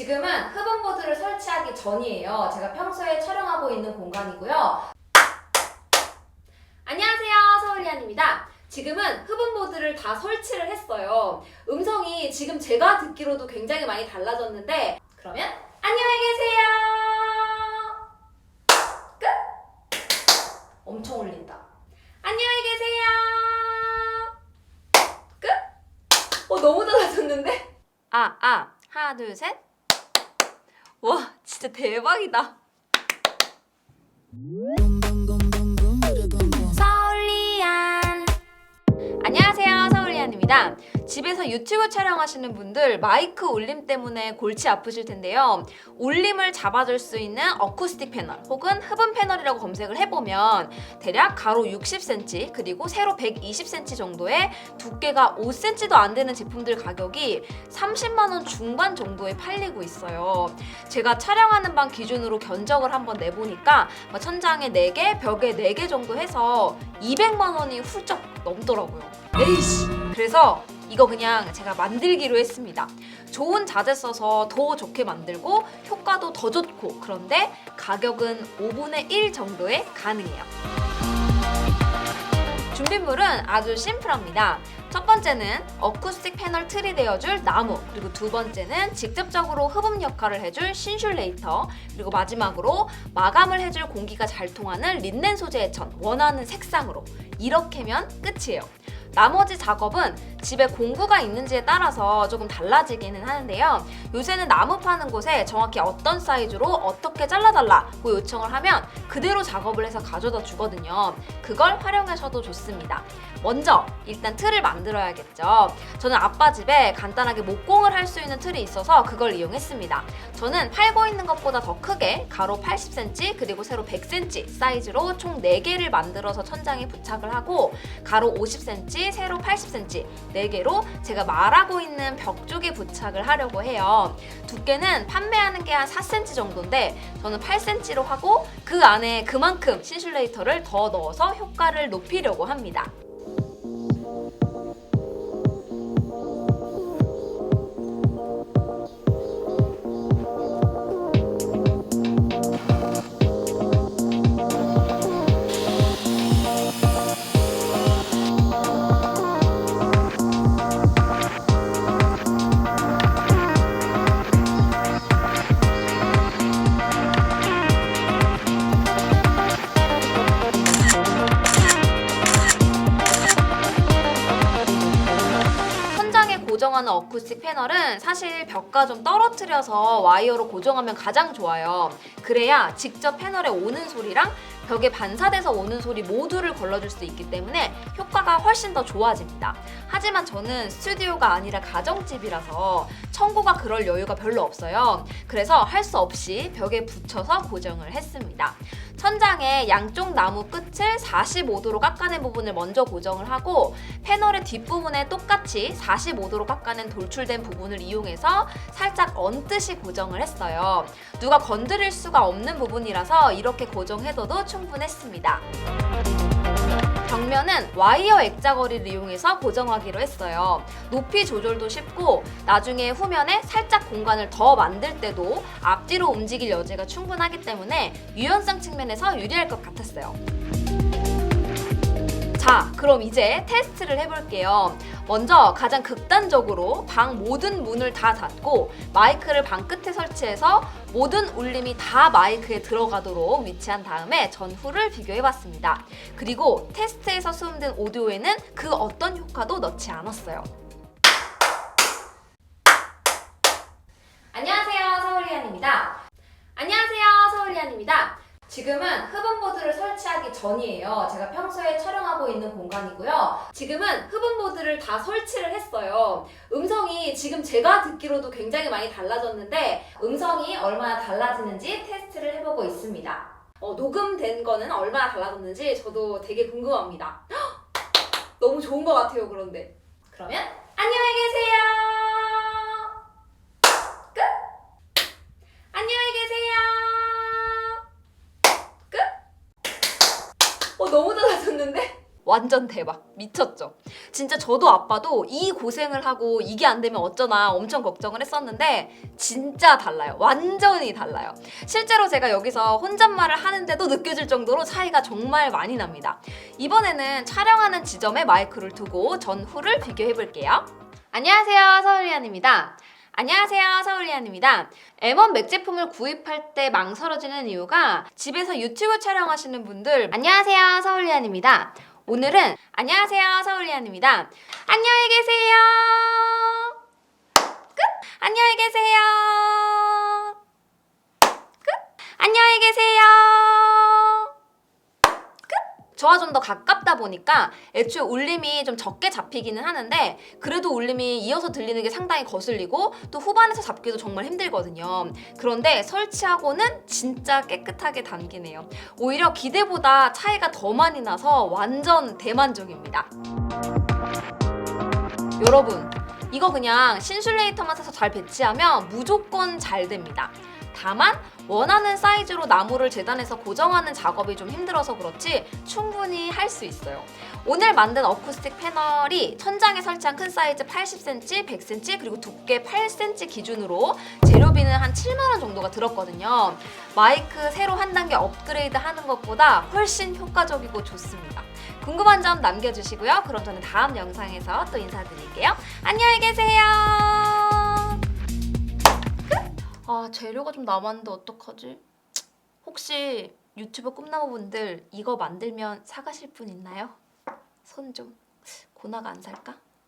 지금은 흡음보드를 설치하기 전이에요. 제가 평소에 촬영하고 있는 공간이고요. 안녕하세요. 서울리안입니다. 지금은 흡음보드를 다 설치를 했어요. 음성이 지금 제가 듣기로도 굉장히 많이 달라졌는데 그러면 안녕히 계세요. 끝. 엄청 울린다. 안녕히 계세요. 끝. 어 너무 달라졌는데? 아, 아. 하나, 둘, 셋. 와, 진짜 대박이다. 서울리안. 안녕하세요. 서울리안입니다. 집에서 유튜브 촬영하시는 분들 마이크 울림 때문에 골치 아프실 텐데요. 울림을 잡아줄 수 있는 어쿠스틱 패널 혹은 흡음 패널이라고 검색을 해보면 대략 가로 60cm 그리고 세로 120cm 정도의 두께가 5cm도 안 되는 제품들 가격이 30만원 중반 정도에 팔리고 있어요. 제가 촬영하는 방 기준으로 견적을 한번 내보니까 뭐 천장에 4개, 벽에 4개 정도 해서 200만 원이 훌쩍 넘더라고요. 에이씨. 그래서 이거 그냥 제가 만들기로 했습니다. 좋은 자재 써서 더 좋게 만들고 효과도 더 좋고 그런데 가격은 5분의 1 정도에 가능해요. 준비물은 아주 심플합니다. 첫 번째는 어쿠스틱 패널 틀이 되어줄 나무, 그리고 두 번째는 직접적으로 흡음 역할을 해줄 신슐레이터, 그리고 마지막으로 마감을 해줄 공기가 잘 통하는 린넨 소재의 천, 원하는 색상으로 이렇게면 끝이에요. 나머지 작업은 집에 공구가 있는지에 따라서 조금 달라지기는 하는데요. 요새는 나무 파는 곳에 정확히 어떤 사이즈로 어떻게 잘라달라고 요청을 하면 그대로 작업을 해서 가져다 주거든요. 그걸 활용하셔도 좋습니다. 먼저 일단 틀을 만들어야겠죠. 저는 아빠 집에 간단하게 목공을 할 수 있는 틀이 있어서 그걸 이용했습니다. 저는 팔고 있는 것보다 더 크게 가로 80cm 그리고 세로 100cm 사이즈로 총 4개를 만들어서 천장에 부착을 하고 가로 50cm, 세로 80cm 4개로 제가 말하고 있는 벽 쪽에 부착을 하려고 해요. 두께는 판매하는 게 한 4cm 정도인데 저는 8cm로 하고 그 안에 그만큼 신슐레이터를 더 넣어서 효과를 높이려고 합니다. 고정하는 어쿠스틱 패널은 사실 벽과 좀 떨어뜨려서 와이어로 고정하면 가장 좋아요. 그래야 직접 패널에 오는 소리랑 벽에 반사돼서 오는 소리 모두를 걸러줄 수 있기 때문에 효과가 훨씬 더 좋아집니다. 하지만 저는 스튜디오가 아니라 가정집이라서 청구가 그럴 여유가 별로 없어요. 그래서 할 수 없이 벽에 붙여서 고정을 했습니다. 천장에 양쪽 나무 끝을 45도로 깎아낸 부분을 먼저 고정을 하고 패널의 뒷부분에 똑같이 45도로 깎아낸 돌출된 부분을 이용해서 살짝 얹듯이 고정을 했어요. 누가 건드릴 수가 없는 부분이라서 이렇게 고정해둬도 충분했습니다. 벽면은 와이어 액자거리를 이용해서 고정하기로 했어요. 높이 조절도 쉽고 나중에 후면에 살짝 공간을 더 만들 때도 앞뒤로 움직일 여지가 충분하기 때문에 유연성 측면에서 유리할 것 같았어요. 자, 그럼 이제 테스트를 해볼게요. 먼저 가장 극단적으로 방 모든 문을 다 닫고 마이크를 방 끝에 설치해서 모든 울림이 다 마이크에 들어가도록 위치한 다음에 전후를 비교해봤습니다. 그리고 테스트에서 수음된 오디오에는 그 어떤 효과도 넣지 않았어요. 안녕하세요, 서울리안입니다. 안녕하세요, 서울리안입니다. 지금은 흡음보드를 설치하기 전이에요. 제가 평소에 촬영하고 있는 공간이고요. 지금은 흡음보드를 다 설치를 했어요. 음성이 지금 제가 듣기로도 굉장히 많이 달라졌는데 음성이 얼마나 달라지는지 테스트를 해보고 있습니다. 어, 녹음된 거는 얼마나 달라졌는지 저도 되게 궁금합니다. 헉! 너무 좋은 것 같아요, 그런데. 그러면 안녕히 계세요. 끝. 안녕히 계세요. 끝. 어, 너무 달라졌는데? 완전 대박. 미쳤죠? 진짜 저도 아빠도 이 고생을 하고 이게 안 되면 어쩌나 엄청 걱정을 했었는데 진짜 달라요. 완전히 달라요. 실제로 제가 여기서 혼잣말을 하는데도 느껴질 정도로 차이가 정말 많이 납니다. 이번에는 촬영하는 지점에 마이크를 두고 전후를 비교해 볼게요. 안녕하세요. 서울리안입니다. 안녕하세요. 서울리안입니다. M1 맥 제품을 구입할 때 망설여지는 이유가 집에서 유튜브 촬영하시는 분들 안녕하세요. 서울리안입니다. 오늘은 안녕하세요. 서울리안입니다. 안녕히 계세요. 끝. 안녕히 계세요. 끝. 안녕히 계세요. 저와 좀 더 가깝다 보니까 애초에 울림이 좀 적게 잡히기는 하는데 그래도 울림이 이어서 들리는 게 상당히 거슬리고 또 후반에서 잡기도 정말 힘들거든요. 그런데 설치하고는 진짜 깨끗하게 담기네요. 오히려 기대보다 차이가 더 많이 나서 완전 대만족입니다. 여러분, 이거 그냥 신슐레이터만 사서 잘 배치하면 무조건 잘 됩니다. 다만 원하는 사이즈로 나무를 재단해서 고정하는 작업이 좀 힘들어서 그렇지 충분히 할 수 있어요. 오늘 만든 어쿠스틱 패널이 천장에 설치한 큰 사이즈 80cm, 100cm 그리고 두께 8cm 기준으로 재료비는 한 7만 원 정도가 들었거든요. 마이크 새로 한 단계 업그레이드 하는 것보다 훨씬 효과적이고 좋습니다. 궁금한 점 남겨주시고요. 그럼 저는 다음 영상에서 또 인사드릴게요. 안녕히 계세요. 아 재료가 좀 남았는데 어떡하지? 혹시 유튜브 꿈나무분들 이거 만들면 사가실 분 있나요? 손 좀 고나가 안 살까?